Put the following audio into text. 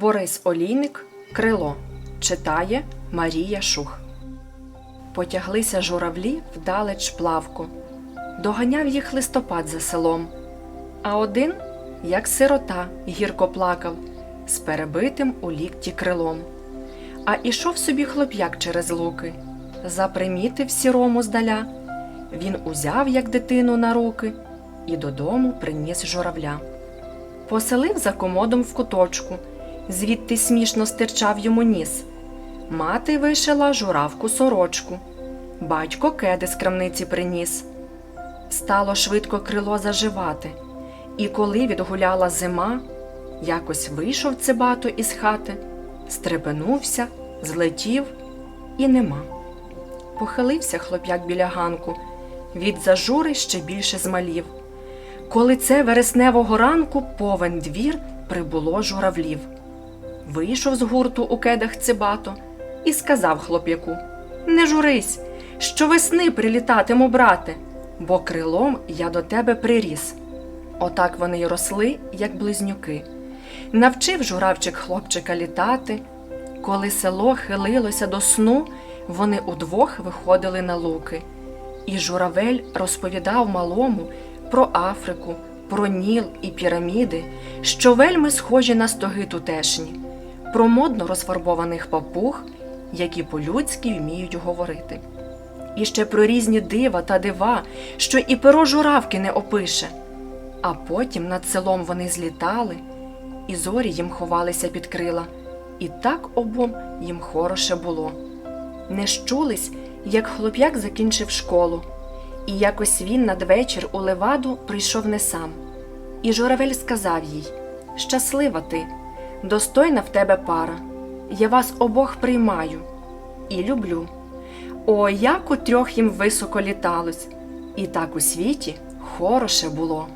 Борис Олійник Крило читає Марія Шух. Потяглися журавлі вдалеч плавку. Доганяв їх листопад за селом. А один, як сирота, гірко плакав, з перебитим у лікті крилом. А ішов собі хлоп'як через луки, запримітив сірому здаля. Він узяв, як дитину, на руки, і додому приніс журавля. Поселив за комодом в куточку, звідти смішно стирчав йому ніс. Мати вишила журавку сорочку, батько кеди з крамниці приніс. Стало швидко крило заживати, і коли відгуляла зима, якось вийшов цибато із хати, стрепенувся, злетів і нема. Похилився хлоп'як біля ганку, від зажури ще більше змалів. Коли це вересневого ранку повен двір прибуло журавлів. Вийшов з гурту у кедах цибато і сказав хлоп'яку: Не журись, що весни прилітатиму, брате, бо крилом я до тебе приріс. Отак вони й росли, як близнюки. Навчив журавчик хлопчика літати. Коли село хилилося до сну, вони удвох виходили на луки. І журавель розповідав малому про Африку, про Ніл і піраміди, що вельми схожі на стоги тутешні, про модно розфарбованих папуг, які по-людськи вміють говорити. І ще про різні дива та дива, що і перо журавки не опише. А потім над селом вони злітали, і зорі їм ховалися під крила, і так обом їм хороше було. Не щулись, як хлоп'як закінчив школу, і якось він надвечір у леваду прийшов не сам. І журавель сказав їй Щаслива ти, достойна в тебе пара, я вас обох приймаю і люблю. О, як у трьох їм високо літалось, і так у світі хороше було.